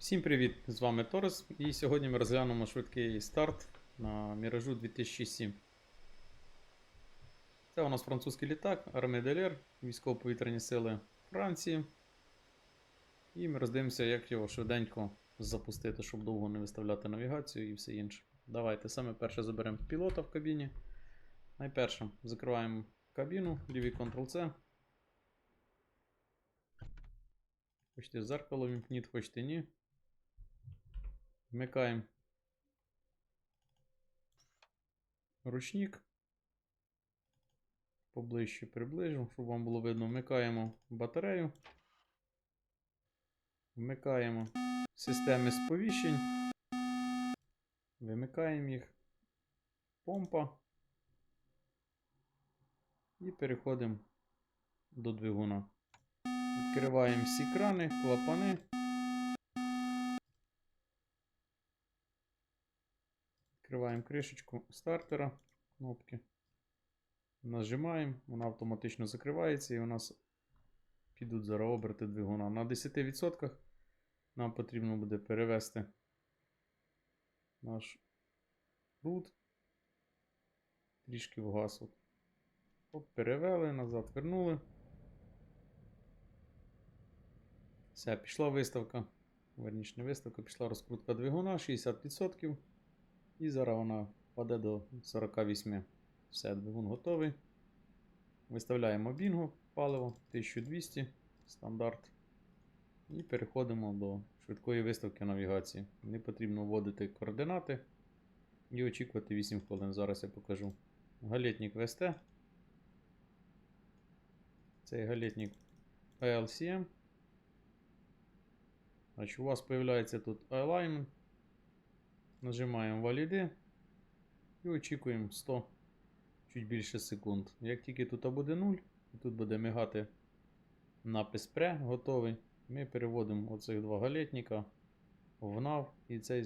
Всім привіт! З вами Торес, і сьогодні ми розглянемо швидкий старт на Міражу 2007. Це у нас французький літак de військово-повітряні сили Франції. І ми роздивимося, як його швиденько запустити, щоб довго не виставляти навігацію і все інше. Давайте саме перше заберемо пілота в кабіні. Найперше закриваємо кабіну, лівий Ctrl-C. Хочете зеркало вімкніть, хочете ні. Вмикаємо ручник. Поближче приближу, щоб вам було видно. Вмикаємо батарею. Вмикаємо системи сповіщень. Вимикаємо їх. Помпа. І переходимо до двигуна. Відкриваємо всі крани, клапани. Відкриваємо кришечку стартера, кнопки. Нажимаємо, вона автоматично закривається і у нас підуть зараз оберти двигуна. На 10% нам потрібно буде перевести наш рут трішки в газ. Оп, перевели, назад вернули. Все, пішла виставка. Верніше не виставка, пішла розкрутка двигуна 60%. І зараз вона паде до 48. Все, двигун готовий. Виставляємо бінго, паливо 1200 стандарт. І переходимо до швидкої виставки навігації. Не потрібно вводити координати і очікувати 8 хвилин. Зараз я покажу. Галетник ВСТ. Цей галетник ALCM. Значить, у вас появляється тут alignment. Нажимаємо валіди і очікуємо 100 чуть більше секунд. Як тільки тут буде 0, і тут буде мигати напис PRE готовий, ми переводимо оцих два галетника в NAV і цей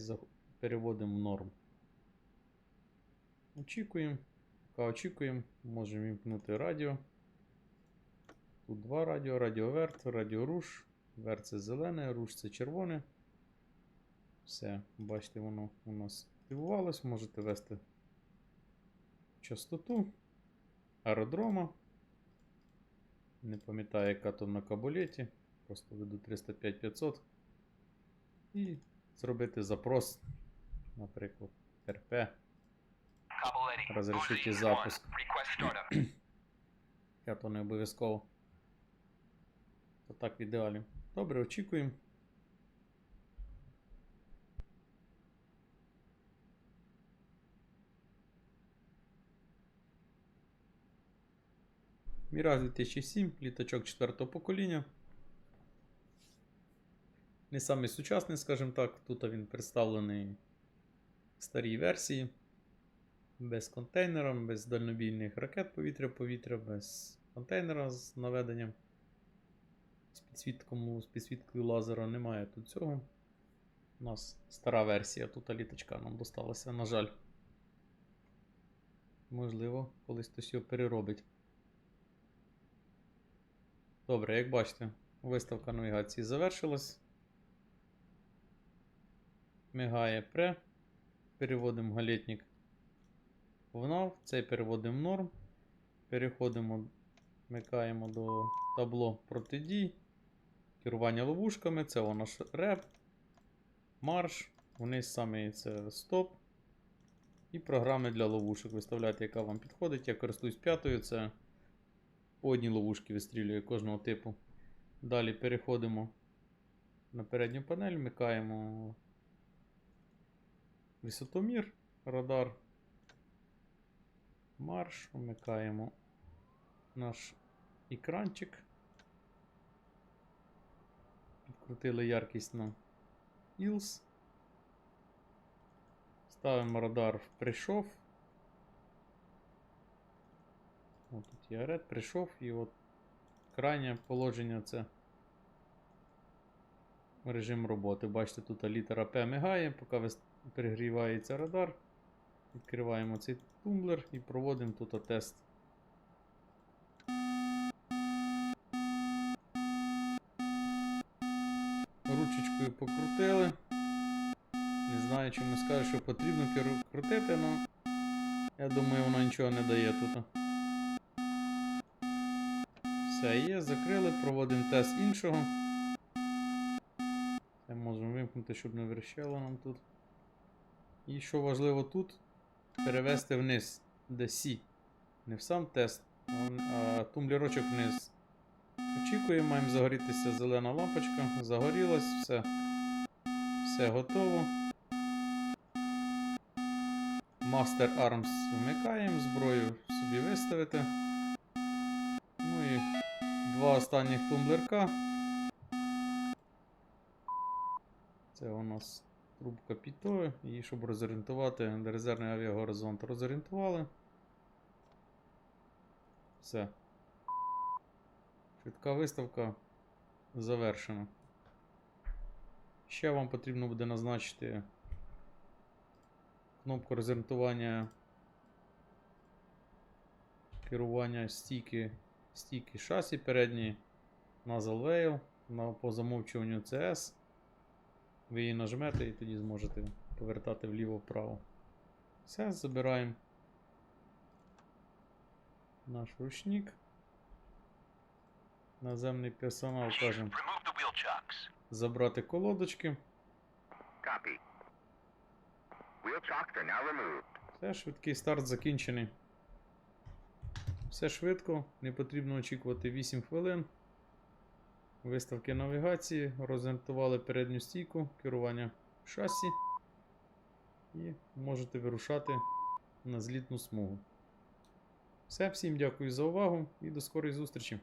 переводимо в норм. Очікуємо. Поки очікуємо, можемо вімкнути радіо. Тут два радіо, радіо верт, радіо руш. Верт це зелене, руш це червоне. Все, бачите, воно у нас активувалось. Можете ввести частоту аеродрома. Не пам'ятаю, яка то на кабулеті. Просто веду 305-500. І зробити запрос, наприклад, РП. Запуск. запуск. Я то не обов'язково. То так в ідеалі. Добре, очікуємо. Міраж 2007, літачок 4 покоління. Не самий сучасний, скажімо так. Тут він представлений в старій версії. Без контейнера, без дальнобійних ракет повітря-повітря, без контейнера з наведенням. З підсвітком, з підсвіткою лазера немає тут цього. У нас стара версія, тут літачка нам досталася, на жаль. Можливо, колись хтось його переробить. Добре, як бачите, виставка навігації завершилась. Мигає пре. Переводимо галетник в нав, цей переводимо в норм. Переходимо, вмикаємо до табло протидій. Керування ловушками, це воно наш реп, марш, вниз саме це стоп. І програми для ловушок. Виставляйте, яка вам підходить. Я користуюсь п'ятою, це по одній ловушки вистрілює кожного типу. Далі переходимо на передню панель, вмикаємо висотомір, радар, марш, вмикаємо наш екранчик. Підкрутили яркість на ILS. Ставимо радар в прийшов. От тут є ред, прийшов і от крайнє положення це режим роботи. Бачите, тут літера P мигає, поки перегрівається радар. Відкриваємо цей тумблер і проводимо тут тест. Ручечку ручкою покрутили. Не знаю, чому скажу, що потрібно крутити, але я думаю, воно нічого не дає тут. Все є, закрили, проводимо тест іншого. Це можемо вимкнути, щоб не верещало нам тут. І що важливо тут, перевести вниз, де Сі. Не в сам тест, а тумблерочок вниз. Очікуємо, маємо загорітися зелена лампочка. Загорілась, все. Все готово. Master Arms вмикаємо, зброю собі виставити. Два останніх тумблерка. Це у нас трубка піто, і щоб розорієнтувати резервний авіагоризонт. Розорієнтували. Все. Швидка виставка завершена. Ще вам потрібно буде назначити кнопку розорієнтування керування стійки, стійки шасі передньої Nozzle Veil на по замовчуванню CS. Ви її нажмете і тоді зможете повертати вліво-вправо. Все, забираємо наш ручник. Наземний персонал кажемо забрати колодочки. Все, швидкий старт закінчений. Все швидко, не потрібно очікувати 8 хвилин. Виставки навігації, розорієнтували передню стійку, керування шасі. І можете вирушати на злітну смугу. Все, всім дякую за увагу і до скорої зустрічі!